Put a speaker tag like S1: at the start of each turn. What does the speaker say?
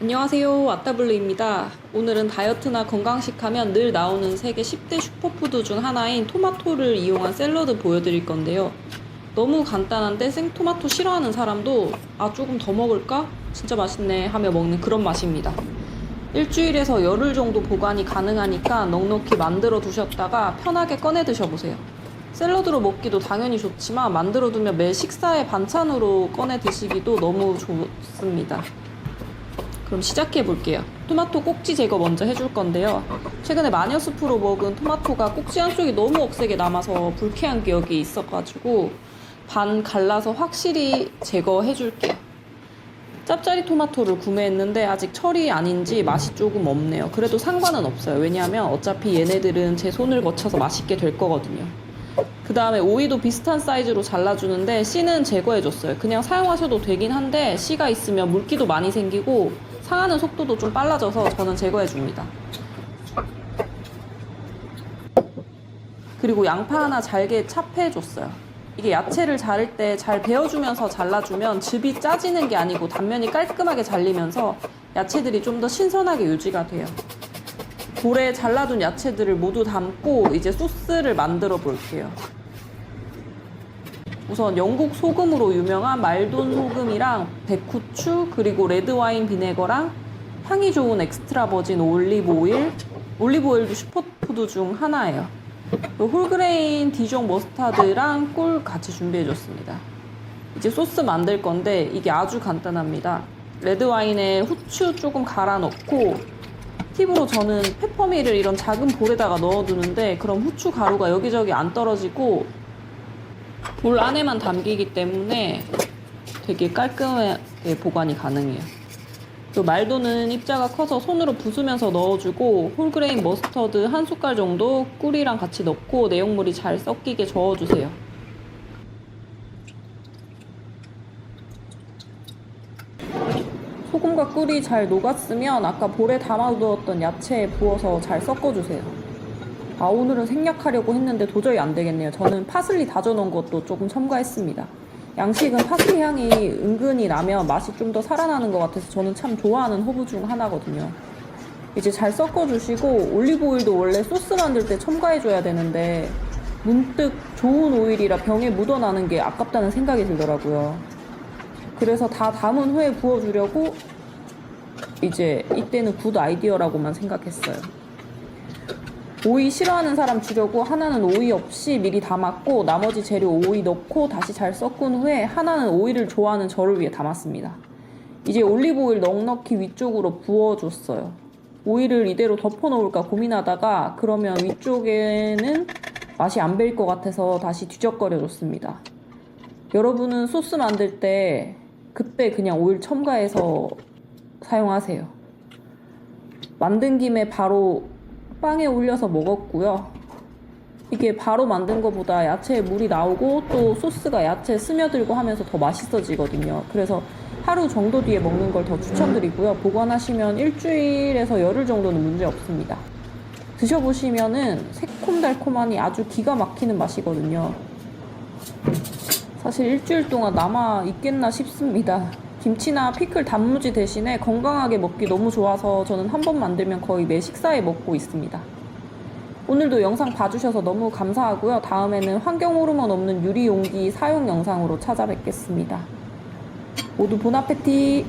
S1: 안녕하세요. 아따블루입니다. 오늘은 다이어트나 건강식 하면 늘 나오는 세계 10대 슈퍼푸드 중 하나인 토마토를 이용한 샐러드 보여드릴 건데요. 너무 간단한데 생토마토 싫어하는 사람도 아, 조금 더 먹을까? 진짜 맛있네 하며 먹는 그런 맛입니다. 일주일에서 열흘 정도 보관이 가능하니까 넉넉히 만들어 두셨다가 편하게 꺼내 드셔보세요. 샐러드로 먹기도 당연히 좋지만 만들어 두면 매 식사의 반찬으로 꺼내 드시기도 너무 좋습니다. 그럼 시작해 볼게요. 토마토 꼭지 제거 먼저 해줄 건데요. 최근에 마녀 수프로 먹은 토마토가 꼭지 한쪽이 너무 억세게 남아서 불쾌한 기억이 있어가지고 반 갈라서 확실히 제거해 줄게요. 짭짜리 토마토를 구매했는데 아직 철이 아닌지 맛이 조금 없네요. 그래도 상관은 없어요. 왜냐하면 어차피 얘네들은 제 손을 거쳐서 맛있게 될 거거든요. 그 다음에 오이도 비슷한 사이즈로 잘라주는데 씨는 제거해줬어요. 그냥 사용하셔도 되긴 한데 씨가 있으면 물기도 많이 생기고 상하는 속도도 좀 빨라져서 저는 제거해 줍니다. 그리고 양파 하나 잘게 찹해 줬어요. 이게 야채를 자를 때 잘 베어주면서 잘라주면 즙이 짜지는 게 아니고 단면이 깔끔하게 잘리면서 야채들이 좀 더 신선하게 유지가 돼요. 볼에 잘라둔 야채들을 모두 담고 이제 소스를 만들어 볼게요. 우선 영국 소금으로 유명한 말돈 소금이랑 백후추 그리고 레드 와인 비네거랑 향이 좋은 엑스트라 버진 올리브 오일 올리브 오일도 슈퍼푸드 중 하나예요. 또 홀그레인 디종 머스타드랑 꿀 같이 준비해 줬습니다. 이제 소스 만들 건데 이게 아주 간단합니다. 레드 와인에 후추 조금 갈아 넣고 팁으로 저는 페퍼미를 이런 작은 볼에다가 넣어두는데 그럼 후추 가루가 여기저기 안 떨어지고 볼 안에만 담기기 때문에 되게 깔끔하게 보관이 가능해요. 또 말도는 입자가 커서 손으로 부수면서 넣어주고 홀그레인 머스터드 한 숟갈 정도 꿀이랑 같이 넣고 내용물이 잘 섞이게 저어주세요. 소금과 꿀이 잘 녹았으면 아까 볼에 담아두었던 야채에 부어서 잘 섞어주세요. 아 오늘은 생략하려고 했는데 도저히 안 되겠네요. 저는 파슬리 다져놓은 것도 조금 첨가했습니다. 양식은 파슬리 향이 은근히 나면 맛이 좀 더 살아나는 것 같아서 저는 참 좋아하는 허브 중 하나거든요. 이제 잘 섞어주시고 올리브 오일도 원래 소스 만들 때 첨가해줘야 되는데 문득 좋은 오일이라 병에 묻어나는 게 아깝다는 생각이 들더라고요. 그래서 다 담은 후에 부어주려고 이제 이때는 굿 아이디어라고만 생각했어요. 오이 싫어하는 사람 주려고 하나는 오이 없이 미리 담았고 나머지 재료 오이 넣고 다시 잘 섞은 후에 하나는 오이를 좋아하는 저를 위해 담았습니다. 이제 올리브 오일 넉넉히 위쪽으로 부어줬어요. 오이를 이대로 덮어 놓을까 고민하다가 그러면 위쪽에는 맛이 안 배일 것 같아서 다시 뒤적거려 줬습니다. 여러분은 소스 만들 때 그때 그냥 오일 첨가해서 사용하세요. 만든 김에 바로 빵에 올려서 먹었고요. 이게 바로 만든 것보다 야채에 물이 나오고 또 소스가 야채에 스며들고 하면서 더 맛있어지거든요. 그래서 하루 정도 뒤에 먹는 걸 더 추천드리고요. 보관하시면 일주일에서 열흘 정도는 문제 없습니다. 드셔보시면은 새콤달콤하니 아주 기가 막히는 맛이거든요. 사실 일주일 동안 남아 있겠나 싶습니다. 김치나 피클 단무지 대신에 건강하게 먹기 너무 좋아서 저는 한 번 만들면 거의 매 식사에 먹고 있습니다. 오늘도 영상 봐주셔서 너무 감사하고요. 다음에는 환경 호르몬 없는 유리 용기 사용 영상으로 찾아뵙겠습니다. 모두 보나페티!